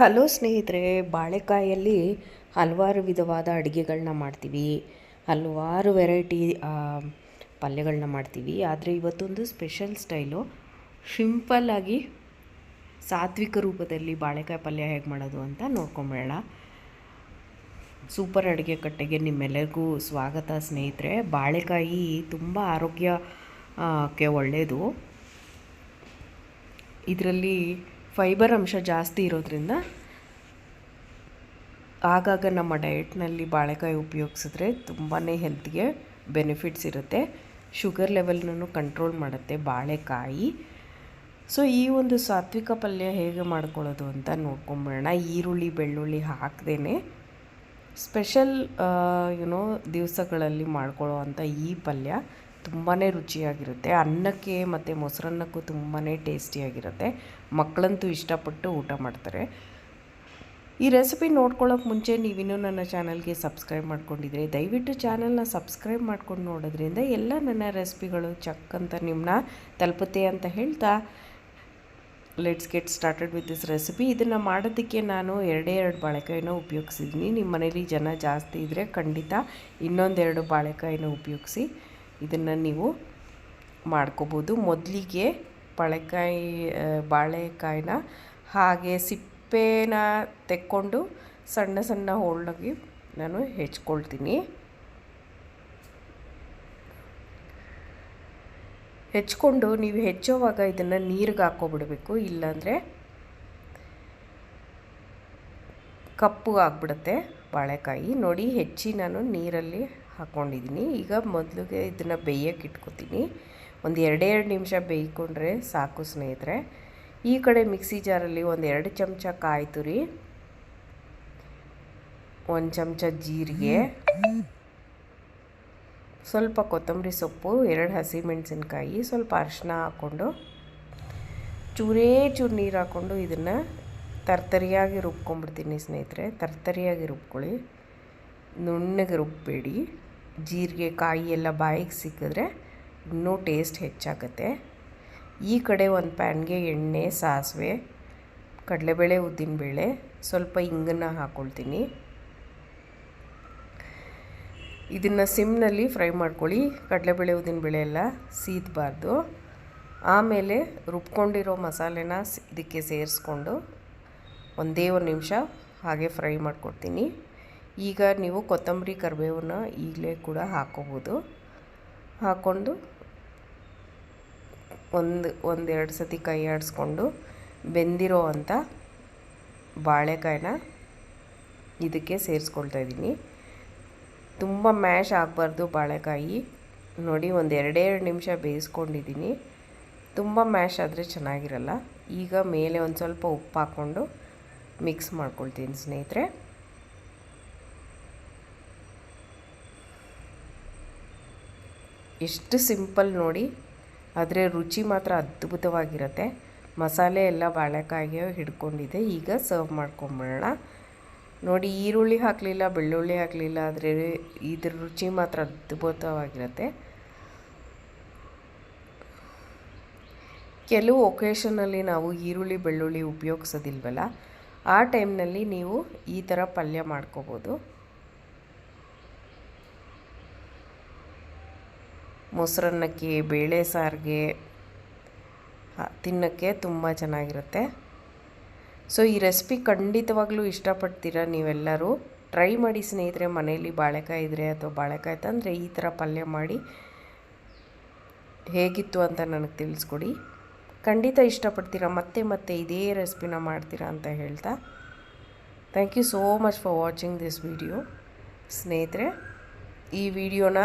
Hello ಸ್ನೇಹಿತರೆ, ಬಾಳೆಕಾಯಲ್ಲಿ ಹಲವಾರು ವಿಧವಾದ ಅಡುಗೆಗಳನ್ನ ಮಾಡ್ತೀವಿ. ಹಲವಾರು ವೆರೈಟಿ ಪಲ್ಯಗಳನ್ನ ಮಾಡ್ತೀವಿ. ಆದರೆ ಇವತ್ತೊಂದು ಸ್ಪೆಷಲ್ ಸ್ಟೈಲು ಸಿಂಪಲ್ಲಾಗಿ ಸಾತ್ವಿಕ ರೂಪದಲ್ಲಿ ಬಾಳೆಕಾಯಿ ಪಲ್ಯ ಹೇಗೆ ಮಾಡೋದು ಅಂತ ನೋಡ್ಕೊಂಬೇಡ ಸೂಪರ್ ಅಡುಗೆ ಕಟ್ಟೆಗೆ ನಿಮ್ಮೆಲ್ಲರಿಗೂ ಸ್ವಾಗತ ಸ್ನೇಹಿತರೆ. ಬಾಳೆಕಾಯಿ ತುಂಬ ಆರೋಗ್ಯಕ್ಕೆ ಒಳ್ಳೆಯದು ಇದರಲ್ಲಿ ಫೈಬರ್ ಅಂಶ ಜಾಸ್ತಿ ಇರೋದ್ರಿಂದ ಆಗಾಗ ನಮ್ಮ ಡಯೆಟ್ನಲ್ಲಿ ಬಾಳೆಕಾಯಿ ಉಪಯೋಗಿಸಿದ್ರೆ ತುಂಬಾ ಹೆಲ್ತ್ಗೆ ಬೆನಿಫಿಟ್ಸ್ ಇರುತ್ತೆ. ಶುಗರ್ ಲೆವೆಲ್ನೂ ಕಂಟ್ರೋಲ್ ಮಾಡುತ್ತೆ ಬಾಳೆಕಾಯಿ. ಸೊ ಈ ಒಂದು ಸಾತ್ವಿಕ ಪಲ್ಯ ಹೇಗೆ ಮಾಡ್ಕೊಳ್ಳೋದು ಅಂತ ನೋಡ್ಕೊಂಬಿಡೋಣ ಈರುಳ್ಳಿ, ಬೆಳ್ಳುಳ್ಳಿ ಹಾಕ್ದೇ ಸ್ಪೆಷಲ್ ಯುನೋ ದಿವಸಗಳಲ್ಲಿ ಮಾಡ್ಕೊಳ್ಳೋ ಅಂಥ ಈ ಪಲ್ಯ. ತುಂಬಾ ರುಚಿಯಾಗಿರುತ್ತೆ. ಅನ್ನಕ್ಕೆ ಮತ್ತು ಮೊಸರನ್ನಕ್ಕೂ ತುಂಬಾ ಟೇಸ್ಟಿಯಾಗಿರುತ್ತೆ. ಮಕ್ಕಳಂತೂ ಇಷ್ಟಪಟ್ಟು ಊಟ ಮಾಡ್ತಾರೆ. ಈ ರೆಸಿಪಿ ನೋಡ್ಕೊಳ್ಳೋಕೆ ಮುಂಚೆ ನೀವಿನ್ನೂ ನನ್ನ ಚಾನಲ್ಗೆ ಸಬ್ಸ್ಕ್ರೈಬ್ ಮಾಡ್ಕೊಂಡಿದ್ರೆ, ದಯವಿಟ್ಟು ಚಾನಲ್ನ ಸಬ್ಸ್ಕ್ರೈಬ್ ಮಾಡ್ಕೊಂಡು ನೋಡೋದ್ರಿಂದ ಎಲ್ಲ ನನ್ನ ರೆಸಿಪಿಗಳು ಚಕ್ಕಂತ ನಿಮ್ಮನ್ನ ತಲುಪುತ್ತೆ ಅಂತ ಹೇಳ್ತಾ let's get started with this recipe ಇದನ್ನು ಮಾಡೋದಕ್ಕೆ ನಾನು ಎರಡೇ ಎರಡು ಬಾಳೆಕಾಯಿನ ಉಪಯೋಗಿಸಿದ್ದೀನಿ. ನಿಮ್ಮ ಮನೇಲಿ ಜನ ಜಾಸ್ತಿ ಇದ್ದರೆ ಖಂಡಿತ ಇನ್ನೊಂದೆರಡು ಬಾಳೆಕಾಯಿನ ಉಪಯೋಗಿಸಿ. ಇದನ್ನು ನೀವು ಮಾಡ್ಕೋಬೋದು. ಮೊದಲಿಗೆ ಬಾಳೆಕಾಯಿ ಬಾಳೆಕಾಯಿನ ಹಾಗೆ ಸಿಪ್ಪೆನ ತೆಕ್ಕೊಂಡು ಸಣ್ಣ ಸಣ್ಣ ಹೋಳಾಗಿ ನಾನು ಹೆಚ್ಕೊಳ್ತೀನಿ. ಹೆಚ್ಕೊಂಡು ನೀವು ಹೆಚ್ಚೋವಾಗ ಇದನ್ನು ನೀರಿಗೆ ಹಾಕ್ಕೊಬಿಡ್ಬೇಕು. ಇಲ್ಲಾಂದರೆ ಕಪ್ಪು ಆಗಿಬಿಡುತ್ತೆ ಬಾಳೆಕಾಯಿ. ನೋಡಿ, ಹೆಚ್ಚಿ ನಾನು ನೀರಲ್ಲಿ ಹಾಕ್ಕೊಂಡಿದ್ದೀನಿ ಈಗ ಮೊದಲಿಗೆ ಇದನ್ನು ಬೇಯಕ್ಕೆ ಇಟ್ಕೊತೀನಿ. ಒಂದು ಎರಡೆರಡು ನಿಮಿಷ ಬೇಯ್ಕೊಂಡ್ರೆ ಸಾಕು ಸ್ನೇಹಿತರೆ. ಈ ಕಡೆ ಮಿಕ್ಸಿ ಜಾರಲ್ಲಿ ಒಂದು ಎರಡು ಚಮಚ ಕಾಯಿ ತುರಿ, ಒಂದು ಚಮಚ ಜೀರಿಗೆ, ಸ್ವಲ್ಪ ಕೊತ್ತಂಬರಿ ಸೊಪ್ಪು, ಎರಡು ಹಸಿಮೆಣಸಿನ್ಕಾಯಿ, ಸ್ವಲ್ಪ ಅರಿಶಿನ ಹಾಕ್ಕೊಂಡು ಚೂರೇ ಚೂರು ನೀರು ಹಾಕ್ಕೊಂಡು ಇದನ್ನು ತರ್ತರಿಯಾಗಿ ರುಬ್ಕೊಂಡ್ಬಿಡ್ತೀನಿ ಸ್ನೇಹಿತರೆ. ತರ್ತರಿಯಾಗಿ ರುಬ್ಕೊಳ್ಳಿ. ನುಣ್ಣಗೆ ರುಬ್ಬಬೇಡಿ ಜೀರಿಗೆ, ಕಾಯಿ ಎಲ್ಲ ಬಾಯಿಗೆ ಸಿಕ್ಕಿದ್ರೆ ಇನ್ನೂ ಟೇಸ್ಟ್ ಹೆಚ್ಚಾಗುತ್ತೆ. ಈ ಕಡೆ ಒಂದು ಪ್ಯಾನ್ಗೆ ಎಣ್ಣೆ, ಸಾಸಿವೆ, ಕಡಲೆಬೇಳೆ, ಉದ್ದಿನಬೇಳೆ, ಸ್ವಲ್ಪ ಇಂಗನ್ನು ಹಾಕ್ಕೊಳ್ತೀನಿ ಇದನ್ನು ಸಿಮ್ನಲ್ಲಿ ಫ್ರೈ ಮಾಡ್ಕೊಳ್ಳಿ. ಕಡಲೆಬೇಳೆ, ಉದ್ದಿನಬೇಳೆ ಎಲ್ಲ ಸೀದಬಾರ್ದು ಆಮೇಲೆ ರುಬ್ಕೊಂಡಿರೋ ಮಸಾಲೆನ ಇದಕ್ಕೆ ಸೇರಿಸ್ಕೊಂಡು ಒಂದೇ ಒಂದು ನಿಮಿಷ ಹಾಗೆ ಫ್ರೈ ಮಾಡ್ಕೊಡ್ತೀನಿ. ಈಗ ನೀವು ಕೊತ್ತಂಬರಿ ಕರಿಬೇವನ್ನ ಈಗಲೇ ಕೂಡ ಹಾಕೋಬೋದು. ಹಾಕ್ಕೊಂಡು ಒಂದು, ಒಂದೆರಡು ಸತಿ ಕೈ ಆಡಿಸ್ಕೊಂಡು ಬೆಂದಿರೋ ಅಂಥ ಬಾಳೆಕಾಯಿನ ಇದಕ್ಕೆ ಸೇರಿಸ್ಕೊಳ್ತಾ ಇದ್ದೀನಿ. ತುಂಬ ಮ್ಯಾಶ್ ಆಗಬಾರ್ದು ಬಾಳೆಕಾಯಿ. ನೋಡಿ, ಒಂದು ಎರಡೆರಡು ನಿಮಿಷ ಬೇಯಿಸ್ಕೊಂಡಿದ್ದೀನಿ. ತುಂಬ ಮ್ಯಾಶ್ ಆದರೆ ಚೆನ್ನಾಗಿರಲ್ಲ. ಈಗ ಮೇಲೆ ಒಂದು ಸ್ವಲ್ಪ ಉಪ್ಪು ಹಾಕ್ಕೊಂಡು ಮಿಕ್ಸ್ ಮಾಡ್ಕೊಳ್ತೀನಿ ಸ್ನೇಹಿತರೆ. ಎಷ್ಟು ಸಿಂಪಲ್ ನೋಡಿ, ಆದರೆ ರುಚಿ ಮಾತ್ರ ಅದ್ಭುತವಾಗಿರುತ್ತೆ. ಮಸಾಲೆ ಎಲ್ಲ ಬಾಳೆಕಾಯಿಗೆ ಹಿಡ್ಕೊಂಡಿದೆ ಈಗ ಸರ್ವ್ ಮಾಡ್ಕೊಂಬಿಡೋಣ ನೋಡಿ, ಈರುಳ್ಳಿ ಹಾಕಲಿಲ್ಲ, ಬೆಳ್ಳುಳ್ಳಿ ಹಾಕಲಿಲ್ಲ, ಆದರೆ ಇದ್ರ ರುಚಿ ಮಾತ್ರ ಅದ್ಭುತವಾಗಿರುತ್ತೆ. ಕೆಲವು ಒಕೇಶನಲ್ಲಿ ನಾವು ಈರುಳ್ಳಿ, ಬೆಳ್ಳುಳ್ಳಿ ಉಪಯೋಗಿಸೋದಿಲ್ವಲ್ಲ, ಆ ಟೈಮ್ನಲ್ಲಿ ನೀವು ಈ ಥರ ಪಲ್ಯ ಮಾಡ್ಕೋಬೋದು. ಮೊಸರನ್ನಕ್ಕೆ, ಬೇಳೆ ಸಾರಿಗೆ ತಿನ್ನೋಕ್ಕೆ ತುಂಬ ಚೆನ್ನಾಗಿರುತ್ತೆ. ಸೊ ಈ ರೆಸಿಪಿ ಖಂಡಿತವಾಗ್ಲೂ ಇಷ್ಟಪಡ್ತೀರ ನೀವೆಲ್ಲರೂ? ಟ್ರೈ ಮಾಡಿ ಸ್ನೇಹಿತರೆ, ಮನೆಯಲ್ಲಿ ಬಾಳೆಕಾಯಿ ಇದ್ದರೆ ಅಥವಾ ಬಾಳೆಕಾಯಿ ತಂದರೆ ಈ ಥರ ಪಲ್ಯ ಮಾಡಿ ಹೇಗಿತ್ತು ಅಂತ ನನಗೆ ತಿಳಿಸ್ಕೊಡಿ. ಖಂಡಿತ ಇಷ್ಟಪಡ್ತೀರಾ, ಮತ್ತೆ ಮತ್ತೆ ಇದೇ ರೆಸಿಪಿನ ಮಾಡ್ತೀರಾ ಅಂತ ಹೇಳ್ತಾ. Thank you so much for watching this video ಸ್ನೇಹಿತರೆ, ಈ ವಿಡಿಯೋನ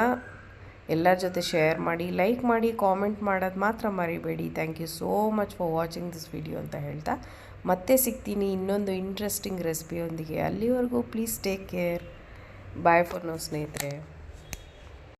ಎಲ್ಲರ ಜೊತೆ ಶೇರ್ ಮಾಡಿ ಲೈಕ್ ಮಾಡಿ ಕಾಮೆಂಟ್ ಮಾಡೋದು ಮಾತ್ರ ಮರಿಬೇಡಿ. Thank you so much for watching this video ಅಂತ ಹೇಳ್ತಾ. ಮತ್ತೆ ಸಿಗ್ತೀನಿ ಇನ್ನೊಂದು ಇಂಟ್ರೆಸ್ಟಿಂಗ್ ರೆಸಿಪಿಯೊಂದಿಗೆ ಅಲ್ಲಿವರೆಗೂ please take care bye for now ಸ್ನೇಹಿತರೆ.